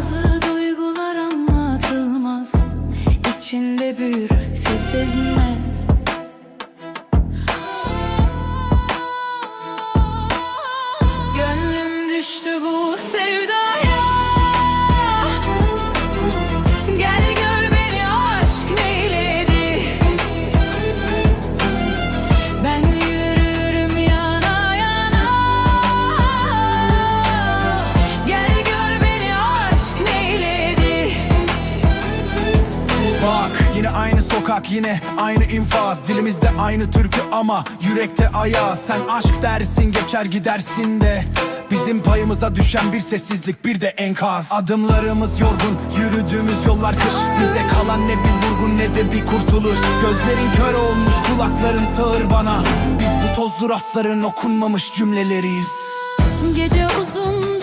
Bazı duygular anlatılmaz. İçinde büyür sessizmez sokak yine aynı infaz. Dilimizde aynı türkü ama yürekte ayaz. Sen aşk dersin geçer gidersin de. Bizim payımıza düşen bir sessizlik bir de enkaz. Adımlarımız yorgun yürüdüğümüz yollar kış. Bize kalan ne bir vurgun ne de bir kurtuluş. Gözlerin kör olmuş kulakların sağır bana. Biz bu tozlu rafların okunmamış cümleleriyiz. Gece uzun